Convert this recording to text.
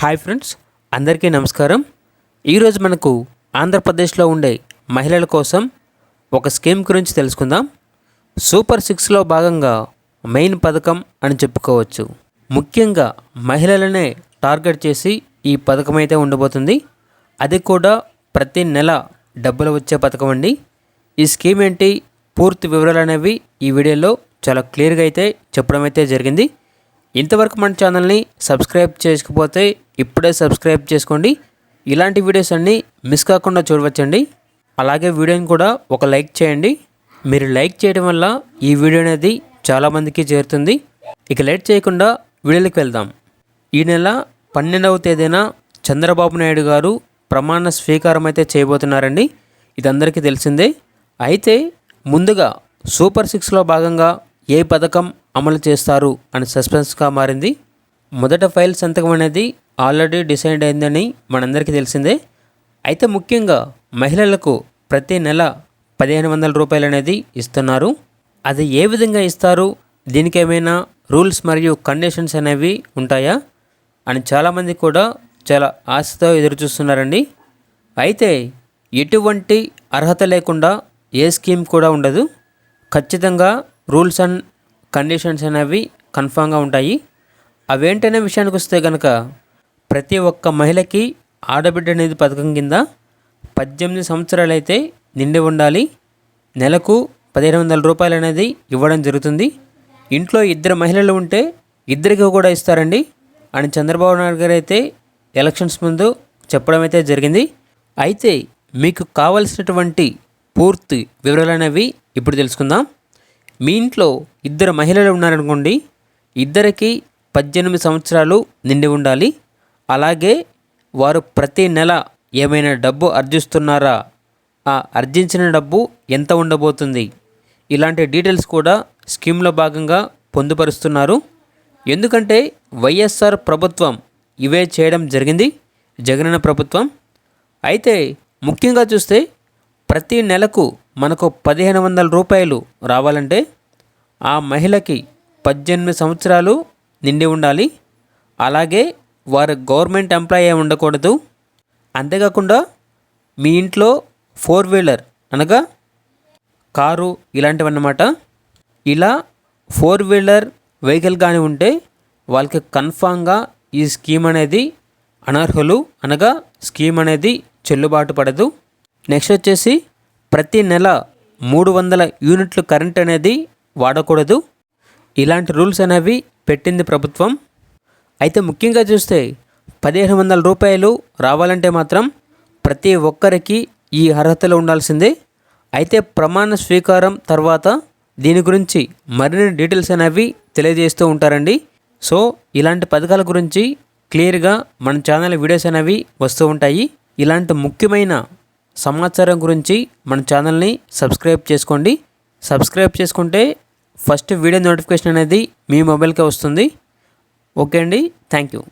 Hi friends అందరికీ నమస్కారం. ఈరోజు మనకు ఆంధ్రప్రదేశ్లో ఉండే మహిళల కోసం ఒక స్కీమ్ గురించి తెలుసుకుందాం. సూపర్ సిక్స్లో భాగంగా మెయిన్ పథకం అని చెప్పుకోవచ్చు. ముఖ్యంగా మహిళలనే టార్గెట్ చేసి ఈ పథకం అయితే ఉండబోతుంది. అది కూడా ప్రతి నెల డబ్బులు వచ్చే పథకం అండి. ఈ స్కీమ్ ఏంటి? పూర్తి వివరాలు అనేవి ఈ వీడియోలో చాలా క్లియర్గా అయితే చెప్పడం అయితే జరిగింది. ఇంతవరకు మన ఛానల్ని సబ్స్క్రైబ్ చేసుకోకపోతే ఇప్పుడే సబ్స్క్రైబ్ చేసుకోండి. ఇలాంటి వీడియోస్ అన్నీ మిస్ కాకుండా చూడవచ్చండి. అలాగే వీడియోని కూడా ఒక లైక్ చేయండి. మీరు లైక్ చేయడం వల్ల ఈ వీడియో అనేది చాలామందికి చేరుతుంది. ఇక లేట్ చేయకుండా వీడియోకి వెళ్దాం. ఈ నెల పన్నెండవ తేదీన చంద్రబాబు నాయుడు గారు ప్రమాణ స్వీకారం అయితే చేయబోతున్నారండి. ఇది అందరికీ తెలిసిందే. అయితే ముందుగా సూపర్ సిక్స్లో భాగంగా ఏ పథకం అమలు చేస్తారు అని సస్పెన్స్గా మారింది. మొదట ఫైల్ సంతకం అనేది ఆల్రెడీ డిసైడ్ అయిందని మనందరికీ తెలిసిందే. అయితే ముఖ్యంగా మహిళలకు ప్రతి నెల పదిహేను వందల రూపాయలు అనేది ఇస్తున్నారు. అది ఏ విధంగా ఇస్తారు? దీనికి ఏమైనా రూల్స్ మరియు కండిషన్స్ అనేవి ఉంటాయా? అని చాలామంది కూడా చాలా ఆశతో ఎదురుచూస్తున్నారండి. అయితే ఎటువంటి అర్హత లేకుండా ఏ స్కీమ్ కూడా ఉండదు. ఖచ్చితంగా రూల్స్ అండ్ కండిషన్స్ అనేవి కన్ఫామ్గా ఉంటాయి. అవేంటనే విషయానికి వస్తే కనుక ప్రతి ఒక్క మహిళకి ఆడబిడ్డ అనేది పథకం కింద పద్దెనిమిది సంవత్సరాలు అయితే నిండి ఉండాలి. నెలకు పదిహేను వందల రూపాయలు అనేది ఇవ్వడం జరుగుతుంది. ఇంట్లో ఇద్దరు మహిళలు ఉంటే ఇద్దరికి కూడా ఇస్తారండి. అని చంద్రబాబు నాయుడు గారు అయితే ఎలక్షన్స్ ముందు చెప్పడం అయితే జరిగింది. అయితే మీకు కావలసినటువంటి పూర్తి వివరాలు అనేవి ఇప్పుడు తెలుసుకుందాం. మీ ఇంట్లో ఇద్దరు మహిళలు ఉన్నారనుకోండి ఇద్దరికి పద్దెనిమిది సంవత్సరాలు నిండి ఉండాలి. అలాగే వారు ప్రతి నెల ఏమైనా డబ్బు అర్జిస్తున్నారా? ఆ అర్జించిన డబ్బు ఎంత ఉండబోతుంది? ఇలాంటి డీటెయిల్స్ కూడా స్కీమ్లో భాగంగా పొందుపరుస్తున్నారు. ఎందుకంటే వైఎస్ఆర్ ప్రభుత్వం ఇవే చేయడం జరిగింది జగనన్న ప్రభుత్వం. అయితే ముఖ్యంగా చూస్తే ప్రతి నెలకు మనకు పదిహేను వందల రూపాయలు రావాలంటే ఆ మహిళకి పద్దెనిమిది సంవత్సరాలు నిండి ఉండాలి. అలాగే వారు గవర్నమెంట్ ఎంప్లాయీ ఉండకూడదు. అంతేకాకుండా మీ ఇంట్లో ఫోర్ వీలర్ అనగా కారు ఇలాంటివన్నమాట. ఇలా ఫోర్ వీలర్ వెహికల్ కానీ ఉంటే వాళ్ళకి కన్ఫామ్గా ఈ స్కీమ్ అనేది అనర్హులు అనగా స్కీమ్ అనేది చెల్లుబాటు పడదు. నెక్స్ట్ వచ్చేసి ప్రతి నెల మూడు వందల యూనిట్లు కరెంట్ అనేది వాడకూడదు. ఇలాంటి రూల్స్ అనేవి పెట్టింది ప్రభుత్వం. అయితే ముఖ్యంగా చూస్తే పదిహేను వందల రూపాయలు రావాలంటే మాత్రం ప్రతి ఒక్కరికి ఈ అర్హతలు ఉండాల్సిందే. అయితే ప్రమాణ స్వీకారం తర్వాత దీని గురించి మరిన్ని డీటెయిల్స్ అనేవి తెలియజేస్తూ ఉంటారండి. సో ఇలాంటి పథకాల గురించి క్లియర్గా మన ఛానల్ వీడియోస్ అనేవి వస్తూ ఉంటాయి. ఇలాంటి ముఖ్యమైన సమాచారం గురించి మన ఛానల్ని సబ్స్క్రైబ్ చేసుకోండి. సబ్స్క్రైబ్ చేసుకుంటే ఫస్ట్ వీడియో నోటిఫికేషన్ అనేది మీ మొబైల్కే వస్తుంది. ఓకే అండి. Thank you